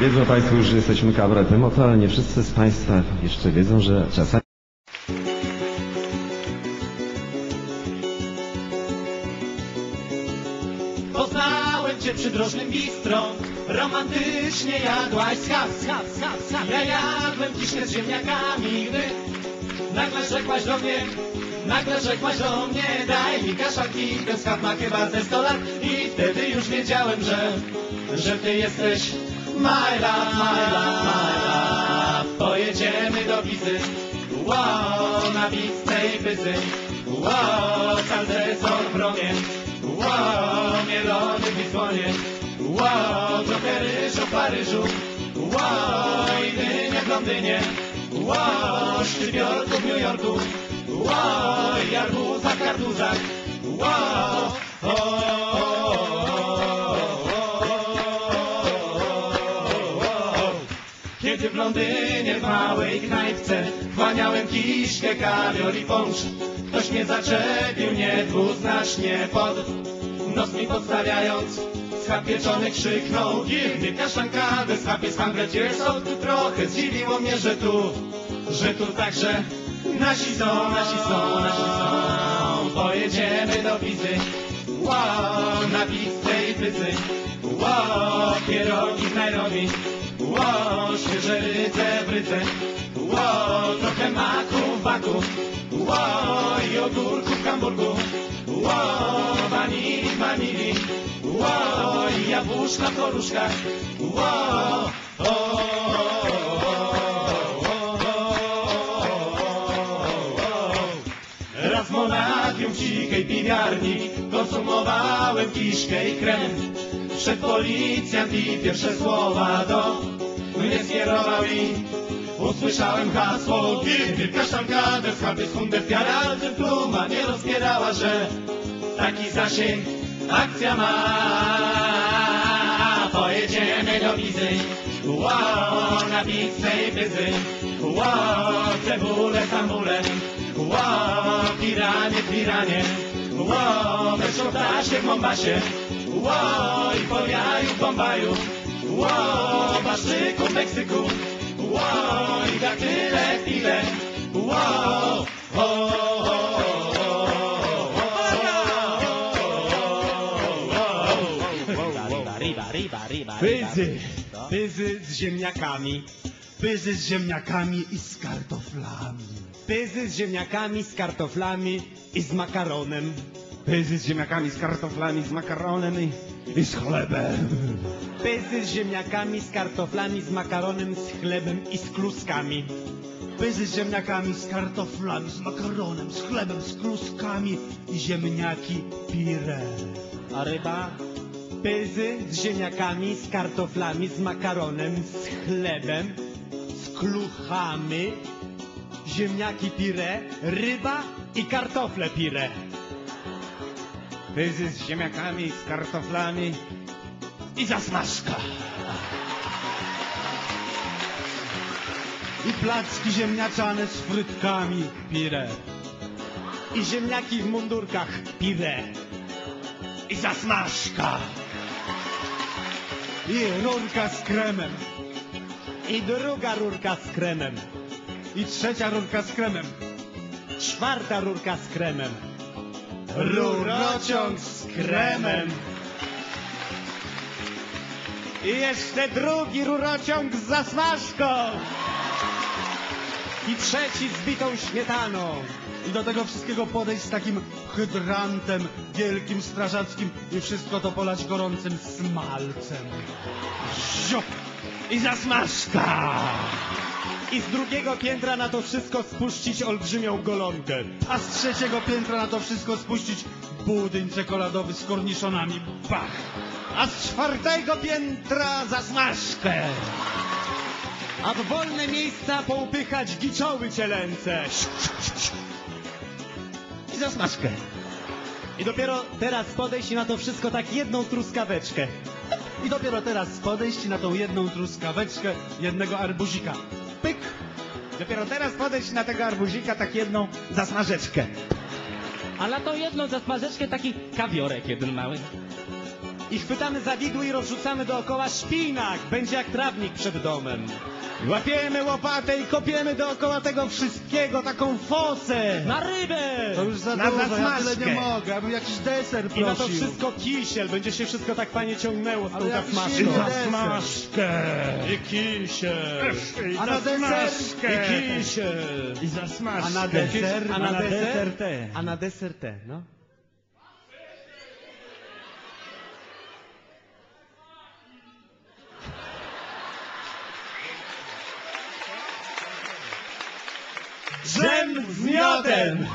Wiedzą Państwo już, że jesteśmy kabaretem, oto, ale nie wszyscy z Państwa jeszcze wiedzą, że czasami Poznałem cię przy drożnym bistro Romantycznie jadłaś schab, schab, schab, schab Ja jadłem kiszkę z ziemniakami Gdy nagle rzekłaś do mnie Nagle rzekłaś do mnie Daj mi kaszanki, ten schab ma chyba ze 100 lat. I wtedy już wiedziałem, że Że ty jesteś My love, my love, my love. Pojedziemy do wizy. Wow, na tej pyzy Wow, salzesor w Romie Wow, mielony w Lizbonie Wow, trochę ryżu w Paryżu Wow, i dynia w Londynie Wow, szczypiorku w New Yorku. Wow, i arbuza w kartuzach Wow, o, w Londynie w małej knajpce. Chłaniałem kiszkę, kawior i pącz Ktoś mnie zaczepił niedwuznacznie pod Nos mi podstawiając. Schab pieczony krzyknął Give me kaszanka, this schab is hundred years old trochę. Zdziwiło mnie, że tu Że tu także Nasi są, nasi są, nasi są. Pojedziemy do wizy. Wow, na tej pyzy Wow, pierogi w Nairobi. Wow, rydze w rydze Wow, trochę maku baku Wow, i ogórków Hamburgu Wow, wanili w Manili Wow, i jabłuszka w koruszkach Wow, o, Raz w Monachium w cichej piwiarni Konsumowałem kiszkę i krem Przed policjant i pierwsze słowa do mnie skierował i Usłyszałem hasło Give kaszanka, des habis hunde Piaralty pluma nie rozbierała, że Taki zasięg akcja ma. Pojedziemy do wizy. Wow, na pizzę i pyzy Wow, cebulę z ambulem Wow, piranie w piranie. Wow, weszło ptaszkiem w Mombasie Wow, i po jaju w Bombaju Wow, baszczyku w Meksyku Wow, i daktyle Wow, o, o, o, Pyzy, pyzy z ziemniakami, pyzy z ziemniakami i z kartoflami. Pyzy z ziemniakami, z kartoflami i z makaronem. Pyzy z ziemniakami, z kartoflami, z makaronem i, i z chlebem. Pyzy z ziemniakami, z kartoflami, z makaronem, z chlebem i z kluskami. Pyzy z ziemniakami, z kartoflami, z makaronem, z chlebem, z kluskami i ziemniaki pire. A ryba? Pyzy z ziemniakami, z kartoflami, z makaronem, z chlebem, z kluchami, ziemniaki pire, ryba i kartofle pire. Pyzy z ziemniakami, z kartoflami i zasmażka. I placki ziemniaczane z frytkami pire. I ziemniaki w mundurkach pire. I zasmażka. I rurka z kremem. I druga rurka z kremem. I trzecia rurka z kremem. Czwarta rurka z kremem. Rurociąg z kremem. I jeszcze drugi rurociąg z zasmażką. I trzeci z bitą śmietaną. I do tego wszystkiego podejść z takim hydrantem wielkim, strażackim i wszystko to polać gorącym smalcem. Ziop! I zasmażka! I z drugiego piętra na to wszystko spuścić olbrzymią golonkę. A z trzeciego piętra na to wszystko spuścić budyń czekoladowy z korniszonami. Bach! A z czwartego piętra zasmażkę! A w wolne miejsca poupychać giczoły cielęce. I zasmażkę. I dopiero teraz podejść na to wszystko tak jedną truskaweczkę. I dopiero teraz podejść na tą jedną truskaweczkę jednego arbuzika. Pyk! Dopiero teraz podejść na tego arbuzika tak jedną zasmażeczkę. A na tą jedną zasmażeczkę taki kawiorek jeden mały. I chwytamy za widły i rozrzucamy dookoła szpinak. Będzie jak trawnik przed domem. Łapiemy łopatę i kopiemy dookoła tego wszystkiego taką fosę. Na rybę! To już za Na dużo, ja tyle zasmażkę. nie mogę, ja bym jakiś deser I na to wszystko kisiel. Będzie się wszystko tak fajnie ciągnęło z Ale tą jakiś zasmażką. inny deser. I kisiel. A na deser? I kisiel. I zasmażkę. A na deser? A na deser? deser te. A na deser te, no. Ken!